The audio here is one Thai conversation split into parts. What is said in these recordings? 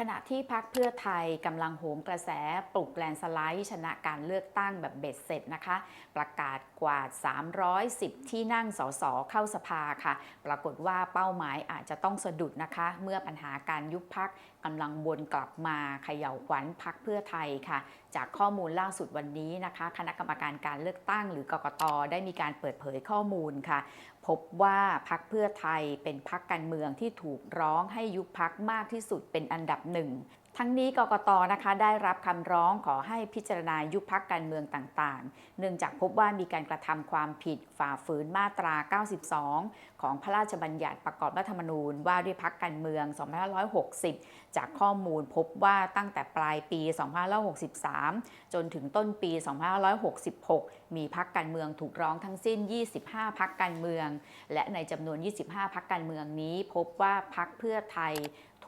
ขณะที่พักเพื่อไทยกำลังโหมกระแสปลุกแลนสไลด์ชนะการเลือกตั้งแบบเบ็ดเสร็จนะคะ ประกาศกวาด 310 ที่นั่งสสเข้าสภาค่ะ ปรากฏว่าเป้าหมายอาจจะต้องสะดุดนะคะ เมื่อปัญหาการยุบพักกำลังวนกลับมาเขย่าขวัญพักเพื่อไทยค่ะ จากข้อมูลล่าสุดวันนี้นะคะ คณะกรรมการการเลือกตั้ง หรือกกตได้มีการเปิดเผยข้อมูลค่ะพบว่าพักเพื่อไทยเป็นพักการเมืองที่ถูกร้องให้ยุบพักมากที่สุดเป็นอันดับหนึ่งทั้งนี้กกตนะคะได้รับคำร้องขอให้พิจารณายุบพักการเมืองต่างๆ เนื่องจากพบว่ามีการกระทำความผิดฝ่าฝืนมาตรา 92 ของพระราชบัญญัติประกอบรัฐธรรมนูญว่าด้วยพักการเมือง 2560 จากข้อมูลพบว่าตั้งแต่ปลายปี 2563 จนถึงต้นปี 2566มีพักการเมืองถูกร้องทั้งสิ้น 25 พักการเมือง และในจำนวน 25 พักการเมืองนี้ พบว่าพักเพื่อไทย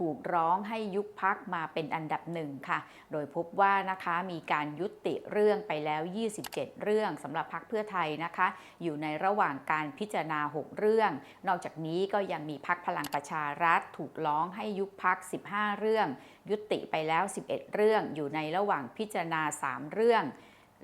ถูกร้องให้ยุบพักมาเป็นอันดับหนึ่งค่ะ โดยพบว่านะคะมีการยุติเรื่องไปแล้ว 27 เรื่องสำหรับพักเพื่อไทยนะคะ อยู่ในระหว่างการพิจารณา 6 เรื่อง นอกจากนี้ก็ยังมีพักพลังประชารัฐ ถูกร้องให้ยุบพัก 15 เรื่อง ยุติไปแล้ว 11 เรื่อง อยู่ในระหว่างพิจารณา 3 เรื่อง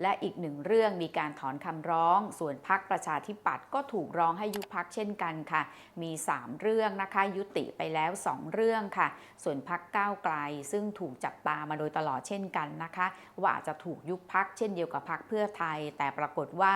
และอีกหนึ่งเรื่องมีการถอนคำร้อง ส่วนพักประชาธิปัตย์ก็ถูกร้องให้ยุบพักเช่นกันค่ะ มี 3 เรื่องนะคะ ยุติไปแล้ว 2 เรื่องค่ะ ส่วนพักก้าวไกล ซึ่งถูกจับตามาโดยตลอดเช่นกันนะคะ ว่าอาจจะถูกยุบพักเช่นเดียวกับพักเพื่อไทย แต่ปรากฏว่า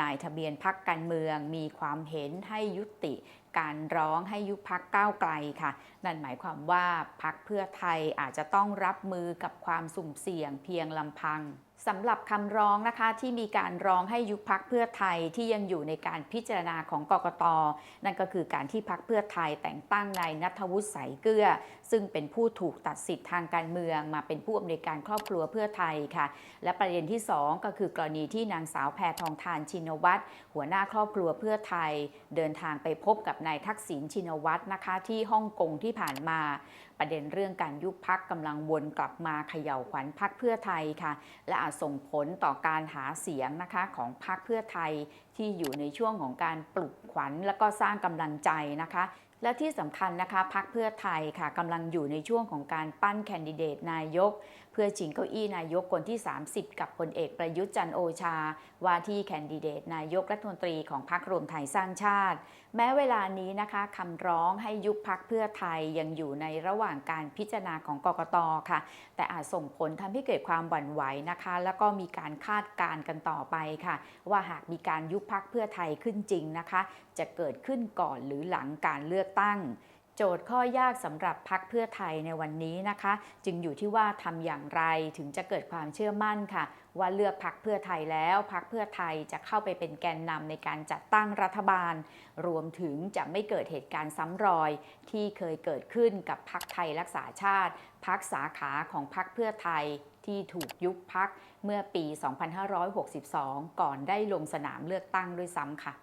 นายทะเบียนพักการเมืองมีความเห็นให้ยุติการร้องให้ยุบพักก้าวไกลค่ะ นั่นหมายความว่าพักเพื่อไทยอาจจะต้องรับมือกับความสุ่มเสี่ยงเพียงลำพังสำหรับคำร้องนะคะที่มีการร้องให้ยุบพักเพื่อไทยที่ยังอยู่ในการพิจารณาของกกต นั่นก็คือการที่พักเพื่อไทยแต่งตั้งนายนัทวุฒิใสายเกลือ ซึ่งเป็นผู้ถูกตัดสิทธิ์ทางการเมืองมาเป็นผู้อำนวยการครอบครัวเพื่อไทยค่ะ และประเด็นที่ 2 ก็คือกรณีที่นางสาวแพทองทานชินวัตรหัวหน้าครอบครัวเพื่อไทย เดินทางไปพบกับนายทักษิณชินวัตรนะคะ ที่ฮ่องกงที่ผ่านมาประเด็นเรื่องการยุบพักกำลังวนกลับมาเขย่าขวัญพักเพื่อไทยค่ะ และอาจส่งผลต่อการหาเสียงนะคะของพักเพื่อไทยที่อยู่ในช่วงของการปลุกขวัญและก็สร้างกำลังใจนะคะ และที่สำคัญนะคะพรรคเพื่อไทยค่ะกำลังอยู่ในช่วงของการปั้นแคนดิเดตนายก เพื่อชิงเก้าอี้นายกคนที่ 30 กับพลเอกประยุทธ์จันโอชา ว่าที่แคนดิเดตนายกรัฐมนตรีของพรรครวมไทยสร้างชาติ แม้เวลานี้นะคะคำร้องให้ยุบพักเพื่อไทยยังอยู่ในระหว่างการพิจารณาของกกตค่ะ แต่อาจส่งผลทำให้เกิดความหวั่นไหวนะคะ แล้วก็มีการคาดการณ์กันต่อไปค่ะ ว่าหากมีการยุบพักเพื่อไทยขึ้นจริงนะคะ จะเกิดขึ้นก่อนหรือหลังการเลือกอกตั้ง โจทย์ข้อยากสำหรับพักเพื่อไทยในวันนี้นะคะ จึงอยู่ที่ว่าทำอย่างไรถึงจะเกิดความเชื่อมั่นค่ะ ว่าเลือกพักเพื่อไทยแล้วพักเพื่อไทยจะเข้าไปเป็นแกนนำในการจัดตั้งรัฐบาล รวมถึงจะไม่เกิดเหตุการณ์ซ้ำรอย ที่เคยเกิดขึ้นกับพักไทยรักษาชาติพักสาขาของพักเพื่อไทยที่ถูกยุบพักเมื่อปี 2562 ก่อนได้ลงสนามเลือกตั้งด้วยซ้ำค่ะ